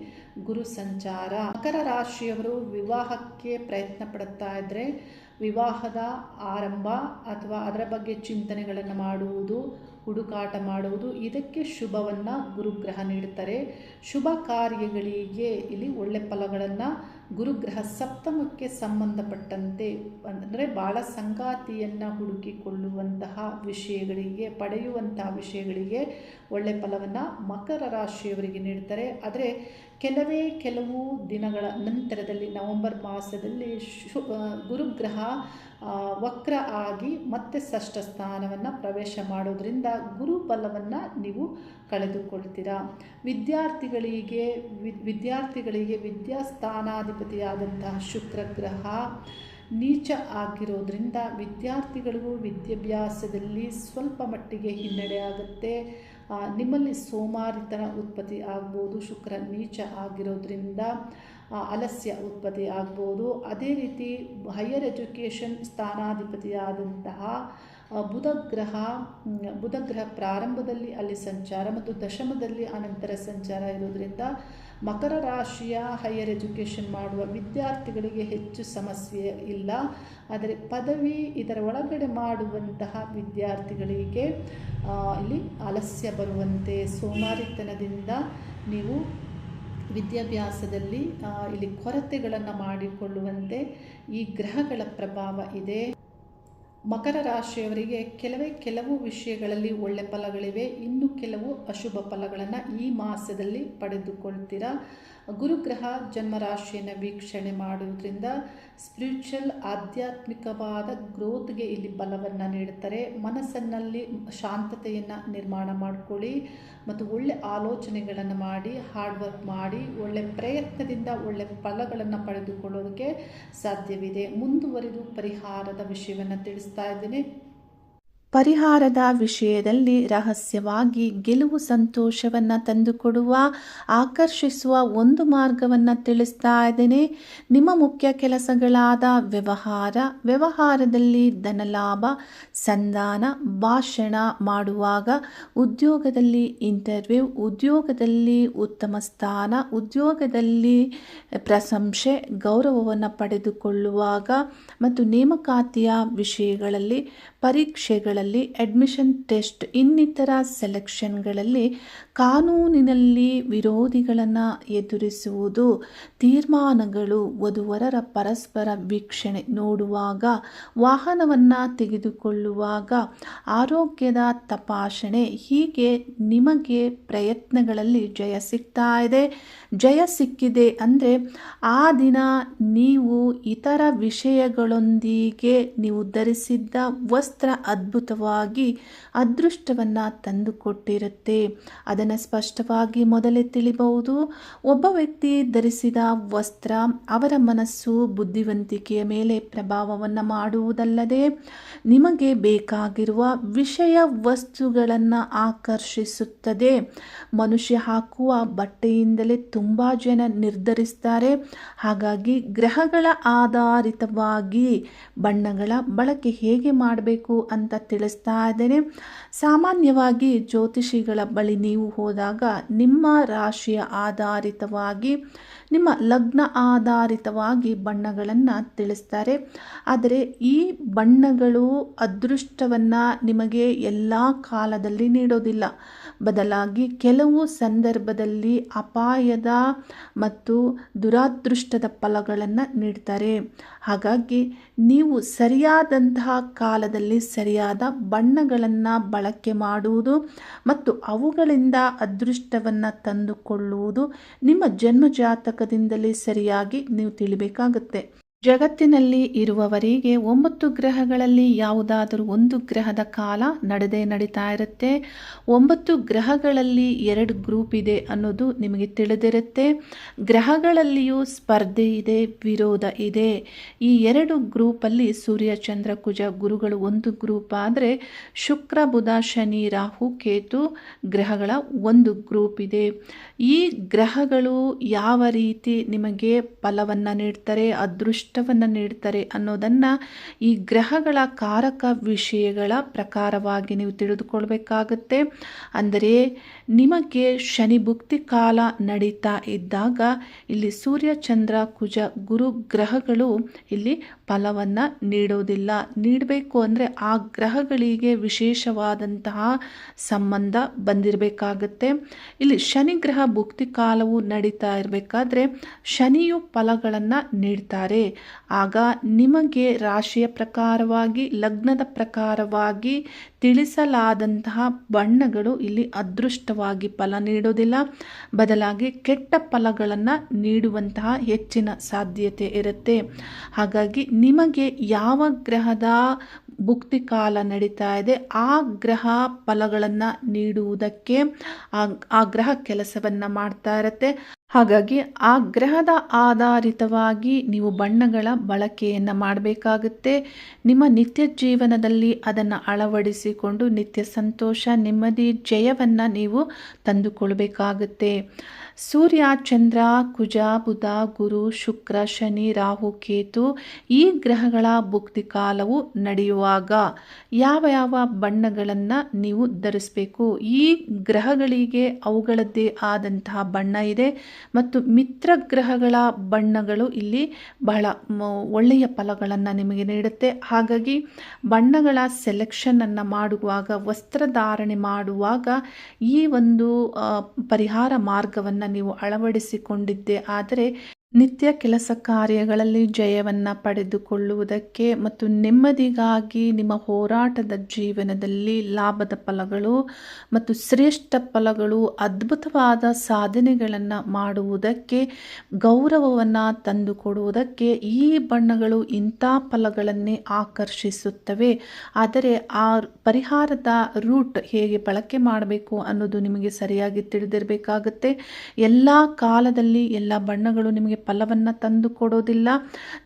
ಗುರು ಸಂಚಾರ. ಮಕರ ರಾಶಿಯವರು ವಿವಾಹಕ್ಕೆ ಪ್ರಯತ್ನ ಪಡುತ್ತಾ ಇದ್ದರೆ ವಿವಾಹದ ಆರಂಭ ಅಥವಾ ಅದರ ಬಗ್ಗೆ ಚಿಂತನೆಗಳನ್ನು ಮಾಡುವುದು, ಹುಡುಕಾಟ ಮಾಡುವುದು, ಇದಕ್ಕೆ ಶುಭವನ್ನು ಗುರುಗ್ರಹ ನೀಡುತ್ತಾರೆ. ಶುಭ ಕಾರ್ಯಗಳಿಗೆ ಇಲ್ಲಿ ಒಳ್ಳೆ ಫಲಗಳನ್ನು ಗುರುಗ್ರಹ ಸಪ್ತಮಕ್ಕೆ ಸಂಬಂಧಪಟ್ಟಂತೆ ಅಂದರೆ ಬಾಳ ಸಂಗಾತಿಯನ್ನು ಹುಡುಕಿಕೊಳ್ಳುವಂತಹ ವಿಷಯಗಳಿಗೆ, ಪಡೆಯುವಂತಹ ವಿಷಯಗಳಿಗೆ ಒಳ್ಳೆ ಫಲವನ್ನು ಮಕರ ರಾಶಿಯವರಿಗೆ ನೀಡ್ತಾರೆ. ಆದರೆ ಕೆಲವೇ ಕೆಲವು ದಿನಗಳ ನಂತರದಲ್ಲಿ ನವೆಂಬರ್ ಮಾಸದಲ್ಲಿ ಶು ಗುರುಗ್ರಹ ವಕ್ರ ಆಗಿ ಮತ್ತೆ ಷಷ್ಠ ಸ್ಥಾನವನ್ನು ಪ್ರವೇಶ ಮಾಡೋದ್ರಿಂದ ಗುರುಬಲವನ್ನು ನೀವು ಕಳೆದುಕೊಳ್ತೀರಾ. ವಿದ್ಯಾರ್ಥಿಗಳಿಗೆ ವಿದ್ಯಾರ್ಥಿಗಳಿಗೆ ವಿದ್ಯಾಸ್ಥಾನಾಧಿಪತಿಯಾದಂತಹ ಶುಕ್ರ ಗ್ರಹ ನೀಚ ಆಗಿರೋದ್ರಿಂದ ವಿದ್ಯಾರ್ಥಿಗಳಿಗೂ ವಿದ್ಯಾಭ್ಯಾಸದಲ್ಲಿ ಸ್ವಲ್ಪ ಮಟ್ಟಿಗೆ ಹಿನ್ನಡೆ ಆಗುತ್ತೆ. ನಿಮ್ಮಲ್ಲಿ ಸೋಮಾರಿತನ ಉತ್ಪತ್ತಿ ಆಗ್ಬೋದು, ಶುಕ್ರ ನೀಚ ಆಗಿರೋದ್ರಿಂದ ಅಲಸ್ಯ ಉತ್ಪತ್ತಿ ಆಗ್ಬೋದು. ಅದೇ ರೀತಿ ಹೈಯರ್ ಎಜುಕೇಷನ್ ಸ್ಥಾನಾಧಿಪತಿಯಾದಂತಹ ಬುಧ ಗ್ರಹ ಬುಧ ಗ್ರಹ ಪ್ರಾರಂಭದಲ್ಲಿ ಅಲ್ಲಿ ಸಂಚಾರ ಮತ್ತು ದಶಮದಲ್ಲಿ ಅನಂತರ ಸಂಚಾರ ಇರೋದರಿಂದ ಮಕರ ರಾಶಿಯ ಹೈಯರ್ ಎಜುಕೇಷನ್ ಮಾಡುವ ವಿದ್ಯಾರ್ಥಿಗಳಿಗೆ ಹೆಚ್ಚು ಸಮಸ್ಯೆ ಇಲ್ಲ. ಆದರೆ ಪದವಿ ಇದರ ಒಳಗಡೆ ಮಾಡುವಂತಹ ವಿದ್ಯಾರ್ಥಿಗಳಿಗೆ ಇಲ್ಲಿ ಆಲಸ್ಯ ಬರುವಂತೆ ಸೋಮಾರಿತನದಿಂದ ನೀವು ವಿದ್ಯಾಭ್ಯಾಸದಲ್ಲಿ ಇಲ್ಲಿ ಕೊರತೆಗಳನ್ನು ಮಾಡಿಕೊಳ್ಳುವಂತೆ ಈ ಗ್ರಹಗಳ ಪ್ರಭಾವ ಇದೆ. ಮಕರ ರಾಶಿಯವರಿಗೆ ಕೆಲವೇ ಕೆಲವು ವಿಷಯಗಳಲ್ಲಿ ಒಳ್ಳೆ ಫಲಗಳಿವೆ. ಇನ್ನು ಕೆಲವು ಅಶುಭ ಫಲಗಳನ್ನು ಈ ಮಾಸದಲ್ಲಿ ಪಡೆದುಕೊಳ್ತೀರಾ? ಗುರುಗ್ರಹ ಜನ್ಮರಾಶಿಯನ್ನು ವೀಕ್ಷಣೆ ಮಾಡುವುದರಿಂದ ಸ್ಪಿರಿಚುವಲ್ ಆಧ್ಯಾತ್ಮಿಕವಾದ ಗ್ರೋತ್ಗೆ ಇಲ್ಲಿ ಬಲವನ್ನು ನೀಡುತ್ತಾರೆ. ಮನಸ್ಸಿನಲ್ಲಿ ಶಾಂತತೆಯನ್ನು ನಿರ್ಮಾಣ ಮಾಡಿಕೊಳ್ಳಿ ಮತ್ತು ಒಳ್ಳೆ ಆಲೋಚನೆಗಳನ್ನು ಮಾಡಿ ಹಾರ್ಡ್ ವರ್ಕ್ ಮಾಡಿ, ಒಳ್ಳೆ ಪ್ರಯತ್ನದಿಂದ ಒಳ್ಳೆ ಫಲಗಳನ್ನು ಪಡೆದುಕೊಳ್ಳೋದಕ್ಕೆ ಸಾಧ್ಯವಿದೆ. ಮುಂದುವರಿದು ಪರಿಹಾರದ ವಿಷಯವನ್ನು ತಿಳಿಸ್ತಾ ಇದ್ದೇನೆ. ಪರಿಹಾರದ ವಿಷಯದಲ್ಲಿ ರಹಸ್ಯವಾಗಿ ಗೆಲುವು ಸಂತೋಷವನ್ನು ತಂದುಕೊಡುವ, ಆಕರ್ಷಿಸುವ ಒಂದು ಮಾರ್ಗವನ್ನು ತಿಳಿಸ್ತಾ ಇದ್ದೇನೆ. ನಿಮ್ಮ ಮುಖ್ಯ ಕೆಲಸಗಳಾದ ವ್ಯವಹಾರ, ವ್ಯವಹಾರದಲ್ಲಿ ಧನಲಾಭ, ಸಂಧಾನ, ಭಾಷಣ ಮಾಡುವಾಗ ಉದ್ಯೋಗದಲ್ಲಿ ಇಂಟರ್ವ್ಯೂ ಉದ್ಯೋಗದಲ್ಲಿ ಉತ್ತಮ ಸ್ಥಾನ, ಉದ್ಯೋಗದಲ್ಲಿ ಪ್ರಶಂಸೆ, ಗೌರವವನ್ನು ಪಡೆದುಕೊಳ್ಳುವಾಗ ಮತ್ತು ನೇಮಕಾತಿಯ ವಿಷಯಗಳಲ್ಲಿ, ಪರೀಕ್ಷೆಗಳಲ್ಲಿ ಅಡ್ಮಿಷನ್ ಟೆಸ್ಟ್ ಇನ್ನಿತರ ಸೆಲೆಕ್ಷನ್ಗಳಲ್ಲಿ ಕಾನೂನಿನಲ್ಲಿ ವಿರೋಧಿಗಳನ್ನು ಎದುರಿಸುವುದು ತೀರ್ಮಾನಗಳು ವಧುವರರ ಪರಸ್ಪರ ವೀಕ್ಷಣೆ ನೋಡುವಾಗ, ವಾಹನವನ್ನು ತೆಗೆದುಕೊಳ್ಳುವಾಗ, ಆರೋಗ್ಯದ ತಪಾಸಣೆ ಹೀಗೆ ನಿಮಗೆ ಪ್ರಯತ್ನಗಳಲ್ಲಿ ಜಯ ಸಿಗ್ತಾ ಇದೆ. ಜಯ ಸಿಕ್ಕಿದೆ ಅಂದರೆ ಆ ದಿನ ನೀವು ಇತರ ವಿಷಯಗಳೊಂದಿಗೆ ನೀವು ಧರಿಸಿದ್ದ ವಸ್ತ್ರ ಅದ್ಭುತವಾಗಿ ಅದೃಷ್ಟವನ್ನು ತಂದುಕೊಟ್ಟಿರುತ್ತೆ. ಅದನ್ನು ಸ್ಪಷ್ಟವಾಗಿ ಮೊದಲೇ ತಿಳಿಬಹುದು. ಒಬ್ಬ ವ್ಯಕ್ತಿ ಧರಿಸಿದ ವಸ್ತ್ರ ಅವರ ಮನಸ್ಸು ಬುದ್ಧಿವಂತಿಕೆಯ ಮೇಲೆ ಪ್ರಭಾವವನ್ನು ಮಾಡುವುದಲ್ಲದೆ ನಿಮಗೆ ಬೇಕಾಗಿರುವ ವಿಷಯ ವಸ್ತುಗಳನ್ನು ಆಕರ್ಷಿಸುತ್ತದೆ. ಮನುಷ್ಯ ಹಾಕುವ ಬಟ್ಟೆಯಿಂದಲೇ ತುಂಬ ಜನ ನಿರ್ಧರಿಸ್ತಾರೆ. ಹಾಗಾಗಿ ಗ್ರಹಗಳ ಆಧಾರಿತವಾಗಿ ಬಣ್ಣಗಳ ಬಳಕೆ ಹೇಗೆ ಮಾಡಬೇಕು ಅಂತ ತಿಳಿಸ್ತಾ ಇದ್ದೇನೆ ಸಾಮಾನ್ಯವಾಗಿ ಜ್ಯೋತಿಷಿಗಳ ಬಳಿ ನೀವು ಹೋದಾಗ ನಿಮ್ಮ ರಾಶಿಯ ಆಧಾರಿತವಾಗಿ, ನಿಮ್ಮ ಲಗ್ನ ಆಧಾರಿತವಾಗಿ ಬಣ್ಣಗಳನ್ನು ತಿಳಿಸ್ತಾರೆ. ಆದರೆ ಈ ಬಣ್ಣಗಳು ಅದೃಷ್ಟವನ್ನು ನಿಮಗೆ ಎಲ್ಲ ಕಾಲದಲ್ಲಿ ನೀಡೋದಿಲ್ಲ. ಬದಲಾಗಿ ಕೆಲವು ಸಂದರ್ಭದಲ್ಲಿ ಅಪಾಯದ ಮತ್ತು ದುರಾದೃಷ್ಟದ ಫಲಗಳನ್ನು ನೀಡ್ತಾರೆ. ಹಾಗಾಗಿ ನೀವು ಸರಿಯಾದಂತಹ ಕಾಲದಲ್ಲಿ ಸರಿಯಾದ ಬಣ್ಣಗಳನ್ನು ಬಳಕೆ ಮಾಡುವುದು ಮತ್ತು ಅವುಗಳಿಂದ ಅದೃಷ್ಟವನ್ನು ತಂದುಕೊಳ್ಳುವುದು ನಿಮ್ಮ ಜನ್ಮ ಜಾತಕದಿಂದಲೇ ಸರಿಯಾಗಿ ನೀವು ತಿಳಿಬೇಕಾಗುತ್ತೆ. ಜಗತ್ತಿನಲ್ಲಿ ಇರುವವರಿಗೆ ಒಂಬತ್ತು ಗ್ರಹಗಳಲ್ಲಿ ಯಾವುದಾದರೂ ಒಂದು ಗ್ರಹದ ಕಾಲ ನಡೆದೇ ನಡೀತಾ ಇರುತ್ತೆ. ಒಂಬತ್ತು ಗ್ರಹಗಳಲ್ಲಿ ಎರಡು ಗ್ರೂಪ್ ಇದೆ ಅನ್ನೋದು ನಿಮಗೆ ತಿಳಿದಿರುತ್ತೆ. ಗ್ರಹಗಳಲ್ಲಿಯೂ ಸ್ಪರ್ಧೆ ಇದೆ, ವಿರೋಧ ಇದೆ. ಈ ಎರಡು ಗ್ರೂಪಲ್ಲಿ ಸೂರ್ಯ, ಚಂದ್ರ, ಕುಜ ಗುರುಗಳು ಒಂದು ಗ್ರೂಪ್ ಆದರೆ ಶುಕ್ರ, ಬುಧ, ಶನಿ, ರಾಹು, ಕೇತು ಗ್ರಹಗಳ ಒಂದು ಗ್ರೂಪ್ ಇದೆ. ಈ ಗ್ರಹಗಳು ಯಾವ ರೀತಿ ನಿಮಗೆ ಫಲವನ್ನು ನೀಡ್ತಾರೆ, ಅದೃಷ್ಟವನ್ನು ನೀಡ್ತಾರೆ ಅನ್ನೋದನ್ನು ಈ ಗ್ರಹಗಳ ಕಾರಕ ವಿಷಯಗಳ ಪ್ರಕಾರವಾಗಿ ನೀವು ತಿಳಿದುಕೊಳ್ಬೇಕಾಗತ್ತೆ. ಅಂದರೆ ನಿಮಗೆ ಶನಿ ಭುಕ್ತಿ ಕಾಲ ನಡೀತಾ ಇದ್ದಾಗ ಇಲ್ಲಿ ಸೂರ್ಯ, ಚಂದ್ರ, ಕುಜ, ಗುರು ಗ್ರಹಗಳು ಇಲ್ಲಿ ಫಲವನ್ನು ನೀಡೋದಿಲ್ಲ. ನೀಡಬೇಕು ಅಂದರೆ ಆ ಗ್ರಹಗಳಿಗೆ ವಿಶೇಷವಾದಂತಹ ಸಂಬಂಧ ಬಂದಿರಬೇಕಾಗತ್ತೆ. ಇಲ್ಲಿ ಶನಿ ಗ್ರಹ ಭುಕ್ತಿ ಕಾಲವು ನಡೀತಾ ಇರಬೇಕಾದ್ರೆ ಶನಿಯು ಫಲಗಳನ್ನು ನೀಡ್ತಾರೆ. ಆಗ ನಿಮಗೆ ರಾಶಿಯ ಪ್ರಕಾರವಾಗಿ, ಲಗ್ನದ ಪ್ರಕಾರವಾಗಿ ತಿಳಿಸಲಾದಂತಹ ಬಣ್ಣಗಳು ಇಲ್ಲಿ ಅದೃಷ್ಟವಾಗಿ ಫಲ ನೀಡೋದಿಲ್ಲ. ಬದಲಾಗಿ ಕೆಟ್ಟ ಫಲಗಳನ್ನು ನೀಡುವಂತಹ ಹೆಚ್ಚಿನ ಸಾಧ್ಯತೆ ಇರುತ್ತೆ. ಹಾಗಾಗಿ ನಿಮಗೆ ಯಾವ ಗ್ರಹದ ಭುಕ್ತಿ ಕಾಲ ನಡೀತಾ ಇದೆ, ಆ ಗ್ರಹ ಫಲಗಳನ್ನು ನೀಡುವುದಕ್ಕೆ ಆ ಆ ಗ್ರಹ ಕೆಲಸವನ್ನು ಮಾಡ್ತಾ ಇರುತ್ತೆ. ಹಾಗಾಗಿ ಆ ಗ್ರಹದ ಆಧಾರಿತವಾಗಿ ನೀವು ಬಣ್ಣಗಳ ಬಳಕೆಯನ್ನು ಮಾಡಬೇಕಾಗುತ್ತೆ. ನಿಮ್ಮ ನಿತ್ಯ ಜೀವನದಲ್ಲಿ ಅದನ್ನು ಅಳವಡಿಸಿಕೊಂಡು ನಿತ್ಯ ಸಂತೋಷ, ನೆಮ್ಮದಿ, ಜಯವನ್ನು ನೀವು ತಂದುಕೊಳ್ಬೇಕಾಗುತ್ತೆ. ಸೂರ್ಯ, ಚಂದ್ರ, ಕುಜ, ಬುಧ, ಗುರು, ಶುಕ್ರ, ಶನಿ, ರಾಹು, ಕೇತು ಈ ಗ್ರಹಗಳ ಭುಕ್ತಿ ಕಾಲವು ನಡೆಯುವಾಗ ಯಾವ ಯಾವ ಬಣ್ಣಗಳನ್ನು ನೀವು ಧರಿಸಬೇಕು? ಈ ಗ್ರಹಗಳಿಗೆ ಅವುಗಳದ್ದೇ ಆದಂತಹ ಬಣ್ಣ ಇದೆ ಮತ್ತು ಮಿತ್ರ ಗ್ರಹಗಳ ಬಣ್ಣಗಳು ಇಲ್ಲಿ ಬಹಳ ಒಳ್ಳೆಯ ಫಲಗಳನ್ನು ನಿಮಗೆ ನೀಡುತ್ತೆ. ಹಾಗಾಗಿ ಬಣ್ಣಗಳ ಸೆಲೆಕ್ಷನನ್ನು ಮಾಡುವಾಗ ವಸ್ತ್ರಧಾರಣೆ ಮಾಡುವಾಗ ಈ ಒಂದು ಪರಿಹಾರ ಮಾರ್ಗವನ್ನು ನೀವು ಅಳವಡಿಸಿಕೊಂಡಿದ್ದೆ. ಆದರೆ ನಿತ್ಯ ಕೆಲಸ ಕಾರ್ಯಗಳಲ್ಲಿ ಜಯವನ್ನು ಪಡೆದುಕೊಳ್ಳುವುದಕ್ಕೆ ಮತ್ತು ನೆಮ್ಮದಿಗಾಗಿ ನಿಮ್ಮ ಹೋರಾಟದ ಜೀವನದಲ್ಲಿ ಲಾಭದ ಫಲಗಳು ಮತ್ತು ಶ್ರೇಷ್ಠ ಫಲಗಳು, ಅದ್ಭುತವಾದ ಸಾಧನೆಗಳನ್ನು ಮಾಡುವುದಕ್ಕೆ, ಗೌರವವನ್ನು ತಂದುಕೊಡುವುದಕ್ಕೆ ಈ ಬಣ್ಣಗಳು ಇಂಥ ಫಲಗಳನ್ನೇ ಆಕರ್ಷಿಸುತ್ತವೆ. ಆದರೆ ಆ ಪರಿಹಾರದ ರೂಟ್ ಹೇಗೆ ಬಳಕೆ ಮಾಡಬೇಕು ಅನ್ನೋದು ನಿಮಗೆ ಸರಿಯಾಗಿ ತಿಳಿದಿರಬೇಕಾಗುತ್ತೆ. ಎಲ್ಲ ಕಾಲದಲ್ಲಿ ಎಲ್ಲ ಬಣ್ಣಗಳು ನಿಮಗೆ ಫಲವನ್ನು ತಂದು ಕೊಡೋದಿಲ್ಲ.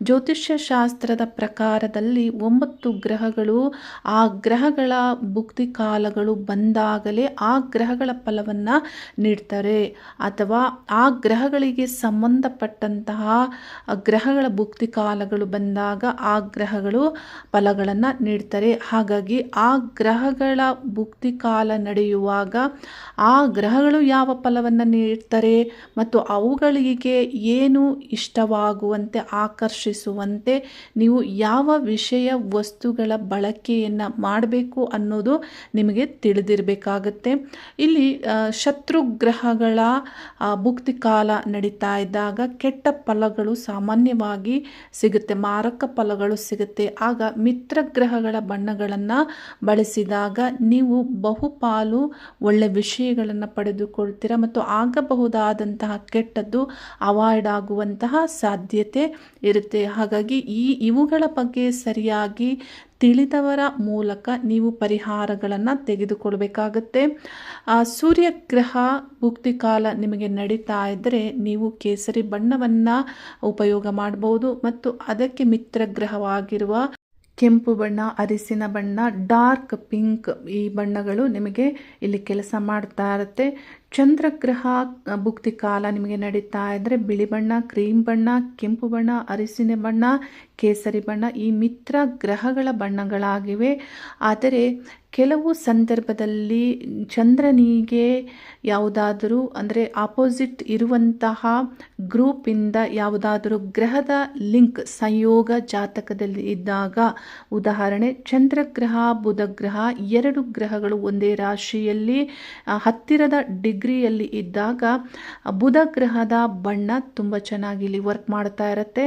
ಜ್ಯೋತಿಷ್ಯ ಶಾಸ್ತ್ರದ ಪ್ರಕಾರದಲ್ಲಿ ಒಂಬತ್ತು ಗ್ರಹಗಳು, ಆ ಗ್ರಹಗಳ ಭುಕ್ತಿ ಕಾಲಗಳು ಬಂದಾಗಲೇ ಆ ಗ್ರಹಗಳ ಫಲವನ್ನು ನೀಡ್ತಾರೆ. ಅಥವಾ ಆ ಗ್ರಹಗಳಿಗೆ ಸಂಬಂಧಪಟ್ಟಂತಹ ಗ್ರಹಗಳ ಭುಕ್ತಿ ಕಾಲಗಳು ಬಂದಾಗ ಆ ಗ್ರಹಗಳು ಫಲಗಳನ್ನು ನೀಡ್ತಾರೆ. ಹಾಗಾಗಿ ಆ ಗ್ರಹಗಳ ಭುಕ್ತಿ ಕಾಲ ನಡೆಯುವಾಗ ಆ ಗ್ರಹಗಳು ಯಾವ ಫಲವನ್ನು ನೀಡ್ತಾರೆ ಮತ್ತು ಅವುಗಳಿಗೆ ಏನು ಇಷ್ಟವಾಗುವಂತೆ ಆಕರ್ಷಿಸುವಂತೆ ನೀವು ಯಾವ ವಿಷಯ ವಸ್ತುಗಳ ಬಳಕೆಯನ್ನು ಮಾಡಬೇಕು ಅನ್ನೋದು ನಿಮಗೆ ತಿಳಿದಿರಬೇಕಾಗತ್ತೆ. ಇಲ್ಲಿ ಆ, ಶತ್ರು ಗ್ರಹಗಳ ಆ, ಭುಕ್ತಿ ಕಾಲ ನಡೀತಾ ಇದ್ದಾಗ ಕೆಟ್ಟ ಫಲಗಳು ಸಾಮಾನ್ಯವಾಗಿ ಸಿಗುತ್ತೆ ಮಾರಕ ಫಲಗಳು ಸಿಗುತ್ತೆ. ಆಗ ಮಿತ್ರ ಗ್ರಹಗಳ ಬಣ್ಣಗಳನ್ನು ಬಳಸಿದಾಗ ನೀವು ಬಹುಪಾಲು ಒಳ್ಳೆ ವಿಷಯಗಳನ್ನು ಪಡೆದುಕೊಳ್ತೀರಾ ಮತ್ತು ಆಗಬಹುದಾದಂತಹ ಕೆಟ್ಟದ್ದು ಅವಾಯ್ಡ್ ಆಗುವಂತಹ ಸಾಧ್ಯತೆ ಇರುತ್ತೆ. ಹಾಗಾಗಿ ಈ ಇವುಗಳ ಬಗ್ಗೆ ಸರಿಯಾಗಿ ತಿಳಿದವರ ಮೂಲಕ ನೀವು ಪರಿಹಾರಗಳನ್ನು ತೆಗೆದುಕೊಳ್ಬೇಕಾಗತ್ತೆ. ಆ, ಸೂರ್ಯಗ್ರಹ ಕಾಲ ನಿಮಗೆ ನಡೀತಾ ಇದ್ದರೆ ನೀವು ಕೇಸರಿ ಬಣ್ಣವನ್ನು ಉಪಯೋಗ ಮಾಡ್ಬೋದು. ಮತ್ತು ಅದಕ್ಕೆ ಮಿತ್ರ ಗ್ರಹವಾಗಿರುವ ಕೆಂಪು ಬಣ್ಣ ಅರಿಸಿನ ಬಣ್ಣ ಡಾರ್ಕ್ ಪಿಂಕ್ ಈ ಬಣ್ಣಗಳು ನಿಮಗೆ ಇಲ್ಲಿ ಕೆಲಸ ಮಾಡ್ತಾ ಇರುತ್ತೆ. ಚಂದ್ರಗ್ರಹ ಭುಕ್ತಿ ಕಾಲ ನಿಮಗೆ ನಡೀತಾ ಇದ್ದರೆ ಬಿಳಿ ಬಣ್ಣ ಕ್ರೀಮ್ ಬಣ್ಣ, ಕೆಂಪು ಬಣ್ಣ, ಅರಿಸಿನ ಬಣ್ಣ, ಕೇಸರಿ ಬಣ್ಣ ಈ ಮಿತ್ರ ಗ್ರಹಗಳ ಬಣ್ಣಗಳಾಗಿವೆ. ಆದರೆ ಕೆಲವು ಸಂದರ್ಭದಲ್ಲಿ ಚಂದ್ರನಿಗೆ ಯಾವುದಾದರೂ ಅಂದರೆ ಆಪೋಸಿಟ್ ಇರುವಂತಹ ಗ್ರೂಪಿಂದ ಯಾವುದಾದರೂ ಗ್ರಹದ ಲಿಂಕ್ ಸಂಯೋಗ ಜಾತಕದಲ್ಲಿ ಇದ್ದಾಗ ಉದಾಹರಣೆ ಚಂದ್ರಗ್ರಹ, ಬುಧಗ್ರಹ ಎರಡು ಗ್ರಹಗಳು ಒಂದೇ ರಾಶಿಯಲ್ಲಿ ಹತ್ತಿರದ ಹತ್ತಿರದ ಡಿಗ್ರಿಯಲ್ಲಿ ಇದ್ದಾಗ, ಬುಧ ಗ್ರಹದ ಬಣ್ಣ ತುಂಬ ಚೆನ್ನಾಗಿ ಇಲ್ಲಿ ವರ್ಕ್ ಮಾಡ್ತಾ ಇರುತ್ತೆ.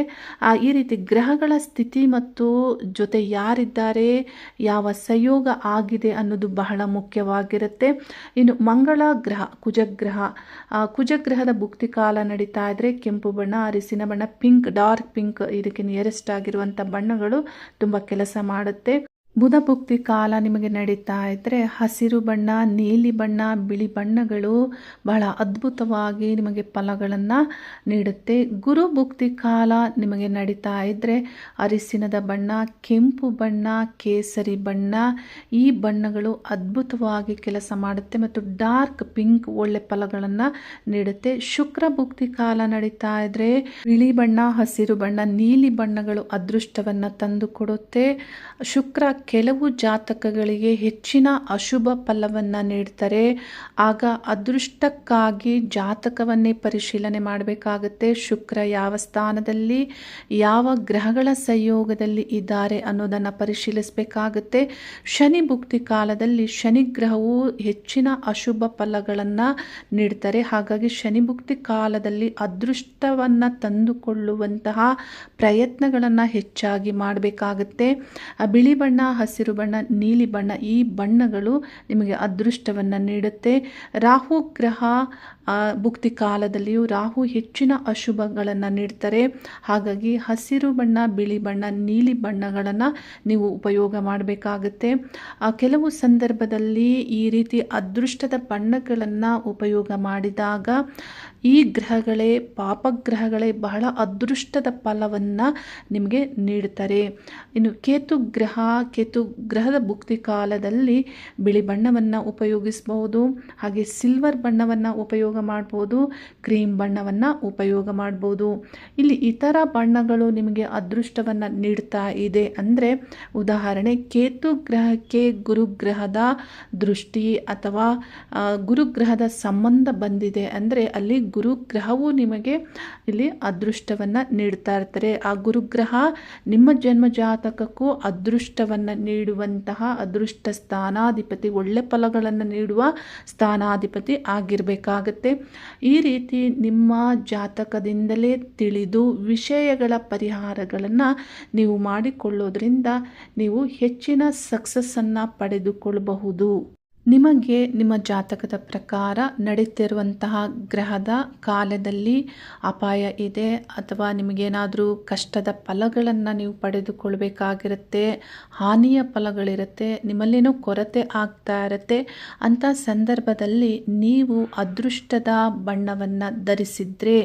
ಈ ರೀತಿ ಗ್ರಹಗಳ ಸ್ಥಿತಿ ಮತ್ತು ಜೊತೆ ಯಾರಿದ್ದಾರೆ, ಯಾವ ಸಂಯೋಗ ಆಗಿದೆ ಅನ್ನೋದು ಬಹಳ ಮುಖ್ಯವಾಗಿರುತ್ತೆ. ಇನ್ನು ಮಂಗಳ ಗ್ರಹ, ಕುಜಗ್ರಹ ಕುಜಗ್ರಹದ ಭುಕ್ತಿ ಕಾಲ ನಡೀತಾ ಇದ್ರೆ ಕೆಂಪು ಬಣ್ಣ, ಅರಿಸಿನ ಬಣ್ಣ ಪಿಂಕ್ ಡಾರ್ಕ್ ಪಿಂಕ್ ಇದಕ್ಕೆ ನಿಯರೆಸ್ಟ್ ಆಗಿರುವಂಥ ಬಣ್ಣಗಳು ತುಂಬ ಕೆಲಸ ಮಾಡುತ್ತೆ. ಬುಧ ಭುಕ್ತಿ ಕಾಲ ನಿಮಗೆ ನಡೀತಾ ಇದ್ದರೆ ಹಸಿರು ಬಣ್ಣ, ನೀಲಿ ಬಣ್ಣ, ಬಿಳಿ ಬಣ್ಣಗಳು ಬಹಳ ಅದ್ಭುತವಾಗಿ ನಿಮಗೆ ಫಲಗಳನ್ನು ನೀಡುತ್ತೆ. ಗುರು ಭುಕ್ತಿ ಕಾಲ ನಿಮಗೆ ನಡೀತಾ ಇದ್ದರೆ ಅರಿಸಿನದ ಬಣ್ಣ, ಕೆಂಪು ಬಣ್ಣ, ಕೇಸರಿ ಬಣ್ಣ, ಈ ಬಣ್ಣಗಳು ಅದ್ಭುತವಾಗಿ ಕೆಲಸ ಮಾಡುತ್ತೆ ಮತ್ತು ಡಾರ್ಕ್ ಪಿಂಕ್ ಒಳ್ಳೆ ಫಲಗಳನ್ನು ನೀಡುತ್ತೆ. ಶುಕ್ರ ಭುಕ್ತಿ ಕಾಲ ನಡೀತಾ ಇದ್ದರೆ ಬಿಳಿ ಬಣ್ಣ, ಹಸಿರು ಬಣ್ಣ, ನೀಲಿ ಬಣ್ಣಗಳು ಅದೃಷ್ಟವನ್ನು ತಂದುಕೊಡುತ್ತೆ ಶುಕ್ರ ಕೆಲವು ಜಾತಕಗಳಿಗೆ ಹೆಚ್ಚಿನ ಅಶುಭ ಫಲವನ್ನು ನೀಡ್ತಾರೆ. ಆಗ ಅದೃಷ್ಟಕ್ಕಾಗಿ ಜಾತಕವನ್ನೇ ಪರಿಶೀಲನೆ ಮಾಡಬೇಕಾಗುತ್ತೆ. ಶುಕ್ರ ಯಾವ ಸ್ಥಾನದಲ್ಲಿ, ಯಾವ ಗ್ರಹಗಳ ಸಂಯೋಗದಲ್ಲಿ ಇದ್ದಾರೆ ಅನ್ನೋದನ್ನು ಪರಿಶೀಲಿಸಬೇಕಾಗುತ್ತೆ. ಶನಿ ಭುಕ್ತಿ ಕಾಲದಲ್ಲಿ ಶನಿ ಗ್ರಹವು ಹೆಚ್ಚಿನ ಅಶುಭ ಫಲಗಳನ್ನು ನೀಡ್ತಾರೆ. ಹಾಗಾಗಿ ಶನಿ ಭುಕ್ತಿ ಕಾಲದಲ್ಲಿ ಅದೃಷ್ಟವನ್ನು ತಂದುಕೊಳ್ಳುವಂತಹ ಪ್ರಯತ್ನಗಳನ್ನು ಹೆಚ್ಚಾಗಿ ಮಾಡಬೇಕಾಗುತ್ತೆ. ಬಿಳಿ ಬಣ್ಣ ಹಸಿರು ಬಣ್ಣ ನೀಲಿ ಬಣ್ಣ ಈ ಬಣ್ಣಗಳು ನಿಮಗೆ ಅದೃಷ್ಟವನ್ನು ನೀಡುತ್ತೆ. ರಾಹು ಗ್ರಹ ಭುಕ್ತಿ ಕಾಲದಲ್ಲಿಯೂ ರಾಹು ಹೆಚ್ಚಿನ ಅಶುಭಗಳನ್ನು ನೀಡ್ತಾರೆ. ಹಾಗಾಗಿ ಹಸಿರು ಬಣ್ಣ, ಬಿಳಿ ಬಣ್ಣ, ನೀಲಿ ಬಣ್ಣಗಳನ್ನು ನೀವು ಉಪಯೋಗ ಮಾಡಬೇಕಾಗುತ್ತೆ. ಕೆಲವು ಸಂದರ್ಭದಲ್ಲಿ ಈ ರೀತಿ ಅದೃಷ್ಟದ ಬಣ್ಣಗಳನ್ನು ಉಪಯೋಗ ಮಾಡಿದಾಗ ಈ ಗ್ರಹಗಳೇ, ಪಾಪಗ್ರಹಗಳೇ ಬಹಳ ಅದೃಷ್ಟದ ಫಲವನ್ನು ನಿಮಗೆ ನೀಡ್ತಾರೆ. ಇನ್ನು ಕೇತು ಗ್ರಹ, ಕೇತು ಗ್ರಹದ ಭುಕ್ತಿ ಕಾಲದಲ್ಲಿ ಬಿಳಿ ಬಣ್ಣವನ್ನು ಉಪಯೋಗಿಸಬಹುದು ಹಾಗೆ ಸಿಲ್ವರ್ ಬಣ್ಣವನ್ನು ಉಪಯೋಗ ಮಾಡ್ಬೋದು, ಕ್ರೀಮ್ ಬಣ್ಣವನ್ನು ಉಪಯೋಗ ಮಾಡ್ಬೋದು. ಇಲ್ಲಿ ಇತರ ಬಣ್ಣಗಳು ನಿಮಗೆ ಅದೃಷ್ಟವನ್ನು ನೀಡ್ತಾ ಇದೆ. ಅಂದರೆ ಉದಾಹರಣೆ, ಕೇತು ಗ್ರಹಕ್ಕೆ ಗುರುಗ್ರಹದ ದೃಷ್ಟಿ ಅಥವಾ ಗುರುಗ್ರಹದ ಸಂಬಂಧ ಬಂದಿದೆ. ಅಂದರೆ ಅಲ್ಲಿ ಗುರುಗ್ರಹವು ನಿಮಗೆ ಇಲ್ಲಿ ಅದೃಷ್ಟವನ್ನು ನೀಡ್ತಾ ಇರ್ತಾರೆ. ಆ ಗುರುಗ್ರಹ ನಿಮ್ಮ ಜನ್ಮ ಜಾತಕಕ್ಕೂ ಅದೃಷ್ಟವನ್ನು ನೀಡುವಂತಹ ಅದೃಷ್ಟ ಸ್ಥಾನಾಧಿಪತಿ, ಒಳ್ಳೆ ಫಲಗಳನ್ನು ನೀಡುವ ಸ್ಥಾನಾಧಿಪತಿ ಆಗಿರಬೇಕಾಗತ್ತೆ. ಈ ರೀತಿ ನಿಮ್ಮ ಜಾತಕದಿಂದಲೇ ತಿಳಿದು ವಿಷಯಗಳ ಪರಿಹಾರಗಳನ್ನು ನೀವು ಮಾಡಿಕೊಳ್ಳೋದ್ರಿಂದ ನೀವು ಹೆಚ್ಚಿನ ಸಕ್ಸಸ್ಸನ್ನು ಪಡೆದುಕೊಳ್ಳಬಹುದು ನಿಮಗೆ ನಿಮ್ಮ ಜಾತಕದ ಪ್ರಕಾರ ನಡೀತಿರುವಂತಹ ಗ್ರಹದ ಕಾಲದಲ್ಲಿ ಅಪಾಯ ಇದೆ ಅಥವಾ ನಿಮಗೇನಾದರೂ ಕಷ್ಟದ ಫಲಗಳನ್ನು ನೀವು ಪಡೆದುಕೊಳ್ಬೇಕಾಗಿರುತ್ತೆ, ಹಾನಿಯ ಫಲಗಳಿರುತ್ತೆ, ನಿಮ್ಮಲ್ಲೇನೋ ಕೊರತೆ ಆಗ್ತಾ ಇರುತ್ತೆ ಅಂಥ ಸಂದರ್ಭದಲ್ಲಿ ನೀವು ಅದೃಷ್ಟದ ಬಣ್ಣವನ್ನು ಧರಿಸಿದರೆ,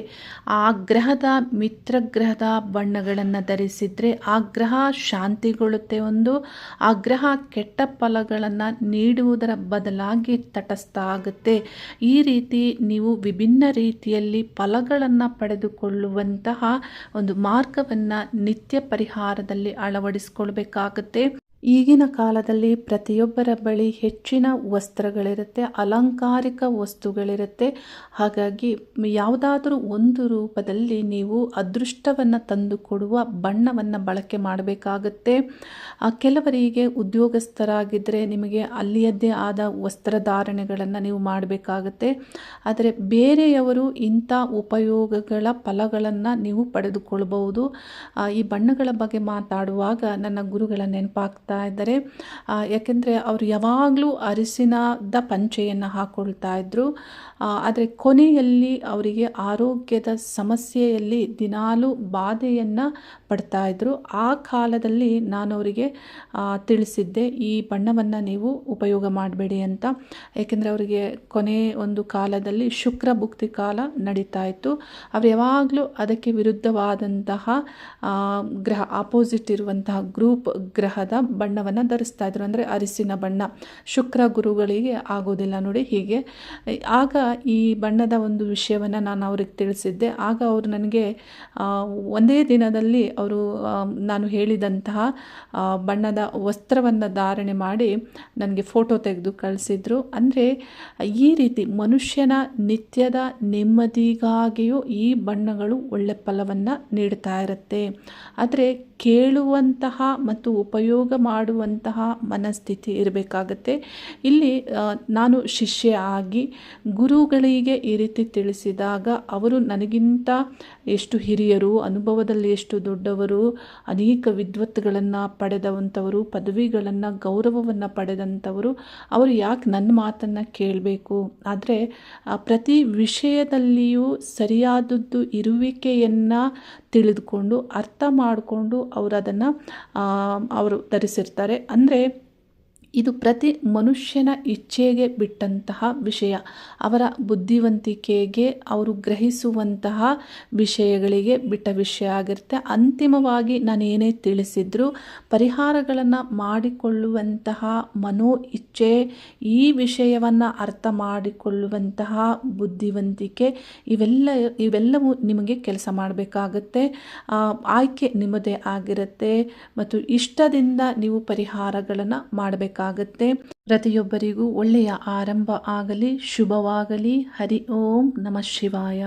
ಆ ಗ್ರಹದ ಮಿತ್ರ ಗ್ರಹದ ಬಣ್ಣಗಳನ್ನು ಧರಿಸಿದರೆ ಆ ಗ್ರಹ ಶಾಂತಿಗೊಳ್ಳುತ್ತೆ ಒಂದು, ಆ ಗ್ರಹ ಕೆಟ್ಟ ಫಲಗಳನ್ನು ನೀಡುವುದರ ಬದಲಾಗಿ ತಟಸ್ಥ ಆಗುತ್ತೆ ಈ ರೀತಿ ನೀವು ವಿಭಿನ್ನ ರೀತಿಯಲ್ಲಿ ಫಲಗಳನ್ನು ಪಡೆದುಕೊಳ್ಳುವಂತಹ ಒಂದು ಮಾರ್ಗವನ್ನು ನಿತ್ಯ ಪರಿಹಾರದಲ್ಲಿ ಅಳವಡಿಸ್ಕೊಳ್ಬೇಕಾಗತ್ತೆ. ಈಗಿನ ಕಾಲದಲ್ಲಿ ಪ್ರತಿಯೊಬ್ಬರ ಬಳಿ ಹೆಚ್ಚಿನ ವಸ್ತ್ರಗಳಿರುತ್ತೆ, ಅಲಂಕಾರಿಕ ವಸ್ತುಗಳಿರುತ್ತೆ. ಹಾಗಾಗಿ ಯಾವುದಾದ್ರೂ ಒಂದು ರೂಪದಲ್ಲಿ ನೀವು ಅದೃಷ್ಟವನ್ನು ತಂದುಕೊಡುವ ಬಣ್ಣವನ್ನು ಬಳಕೆ ಮಾಡಬೇಕಾಗತ್ತೆ. ಕೆಲವರಿಗೆ ಉದ್ಯೋಗಸ್ಥರಾಗಿದ್ದರೆ ನಿಮಗೆ ಅಲ್ಲಿಯದ್ದೇ ಆದ ವಸ್ತ್ರಧಾರಣೆಗಳನ್ನು ನೀವು ಮಾಡಬೇಕಾಗತ್ತೆ. ಆದರೆ ಬೇರೆಯವರು ಇಂಥ ಉಪಯೋಗಗಳ ಫಲಗಳನ್ನು ನೀವು ಪಡೆದುಕೊಳ್ಬಹುದು. ಈ ಬಣ್ಣಗಳ ಬಗ್ಗೆ ಮಾತಾಡುವಾಗ ನನ್ನ ಗುರುಗಳ ನೆನಪಾಗ್ತಾ ಇದ್ದಾರೆ. ಯಾಕೆಂದರೆ ಅವರು ಯಾವಾಗಲೂ ಅರಿಸಿನದ ಪಂಚೆಯನ್ನು ಹಾಕ್ಕೊಳ್ತಾ ಇದ್ದರು ಆದರೆ ಕೊನೆಯಲ್ಲಿ ಅವರಿಗೆ ಆರೋಗ್ಯದ ಸಮಸ್ಯೆಯಲ್ಲಿ ದಿನಾಲು ಬಾಧೆಯನ್ನು ಪಡ್ತಾ ಇದ್ದರು ಆ ಕಾಲದಲ್ಲಿ ನಾನು ಅವರಿಗೆ ತಿಳಿಸಿದ್ದೆ, ಈ ಬಣ್ಣವನ್ನು ನೀವು ಉಪಯೋಗ ಮಾಡಬೇಡಿ ಅಂತ. ಏಕೆಂದರೆ ಅವರಿಗೆ ಕೊನೆ ಒಂದು ಕಾಲದಲ್ಲಿ ಶುಕ್ರ ಭುಕ್ತಿ ಕಾಲ ನಡೀತಾ ಇತ್ತು. ಅವರು ಯಾವಾಗಲೂ ಅದಕ್ಕೆ ವಿರುದ್ಧವಾದಂತಹ ಗ್ರಹ ಆಪೋಸಿಟ್ ಇರುವಂತಹ ಗ್ರೂಪ್ ಗ್ರಹದ ಬಣ್ಣವನ್ನು ಧರಿಸ್ತಾ ಇದ್ರು. ಅಂದರೆ ಅರಿಸಿನ ಬಣ್ಣ. ಶುಕ್ರ ಗುರುಗಳಿಗೆ ಆಗೋದಿಲ್ಲ ನೋಡಿ ಹೀಗೆ. ಆಗ ಈ ಬಣ್ಣದ ಒಂದು ವಿಷಯವನ್ನು ನಾನು ಅವ್ರಿಗೆ ತಿಳಿಸಿದ್ದೆ. ಆಗ ಅವರು ನನಗೆ ಒಂದೇ ದಿನದಲ್ಲಿ ಅವರು ನಾನು ಹೇಳಿದಂತಹ ಬಣ್ಣದ ವಸ್ತ್ರವನ್ನು ಧಾರಣೆ ಮಾಡಿ ನನಗೆ ಫೋಟೋ ತೆಗೆದು ಕಳಿಸಿದ್ರು. ಅಂದರೆ ಈ ರೀತಿ ಮನುಷ್ಯನ ನಿತ್ಯದ ನೆಮ್ಮದಿಗಾಗಿಯೂ ಈ ಬಣ್ಣಗಳು ಒಳ್ಳೆ ಫಲವನ್ನು ನೀಡ್ತಾ ಇರುತ್ತೆ. ಆದರೆ ಕೇಳುವಂತಹ ಮತ್ತು ಉಪಯೋಗ ಮಾಡುವಂತಹ ಮನಸ್ಥಿತಿ ಇರಬೇಕಾಗತ್ತೆ. ಇಲ್ಲಿ ನಾನು ಶಿಷ್ಯ ಆಗಿ ಗುರುಗಳಿಗೆ ಈ ರೀತಿ ತಿಳಿಸಿದಾಗ ಅವರು ನನಗಿಂತ ಎಷ್ಟು ಹಿರಿಯರು, ಅನುಭವದಲ್ಲಿ ಎಷ್ಟು ದೊಡ್ಡವರು, ಅನೇಕ ವಿದ್ವತ್ಗಳನ್ನು ಪಡೆದವಂಥವರು, ಪದವಿಗಳನ್ನು, ಗೌರವವನ್ನು ಪಡೆದಂಥವರು, ಅವರು ಯಾಕೆ ನನ್ನ ಮಾತನ್ನು ಕೇಳಬೇಕು? ಆದರೆ ಪ್ರತಿ ವಿಷಯದಲ್ಲಿಯೂ ಸರಿಯಾದದ್ದು ಇರುವಿಕೆಯನ್ನು ತಿಳಿದುಕೊಂಡು, ಅರ್ಥ ಮಾಡಿಕೊಂಡು ಅವರು ಅದನ್ನು ಅವರು ಧರಿಸಿರ್ತಾರೆ ಅಂದರೆ ಇದು ಪ್ರತಿ ಮನುಷ್ಯನ ಇಚ್ಛೆಗೆ ಬಿಟ್ಟಂತಹ ವಿಷಯ. ಅವರ ಬುದ್ಧಿವಂತಿಕೆಗೆ ಅವರು ಗ್ರಹಿಸುವಂತಹ ವಿಷಯಗಳಿಗೆ ಬಿಟ್ಟ ವಿಷಯ ಆಗಿರುತ್ತೆ. ಅಂತಿಮವಾಗಿ ನಾನು ಏನೇ ತಿಳಿಸಿದ್ರು ಪರಿಹಾರಗಳನ್ನು ಮಾಡಿಕೊಳ್ಳುವಂತಹ ಮನೋ ಇಚ್ಛೆ, ಈ ವಿಷಯವನ್ನು ಅರ್ಥ ಮಾಡಿಕೊಳ್ಳುವಂತಹ ಬುದ್ಧಿವಂತಿಕೆ, ಇವೆಲ್ಲ, ಇವೆಲ್ಲವೂ ನಿಮಗೆ ಕೆಲಸ ಮಾಡಬೇಕಾಗತ್ತೆ. ಆಯ್ಕೆ ನಿಮ್ಮದೇ ಆಗಿರುತ್ತೆ. ಮತ್ತು ಇಷ್ಟದಿಂದ ನೀವು ಪರಿಹಾರಗಳನ್ನು ಮಾಡಬೇಕಾಗತ್ತೆ ಪ್ರತಿಯೊಬ್ಬರಿಗೂ ಒಳ್ಳೆಯ ಆರಂಭ ಆಗಲಿ ಶುಭವಾಗಲಿ. ಹರಿ ಓಂ ನಮಃ ಶಿವಾಯ.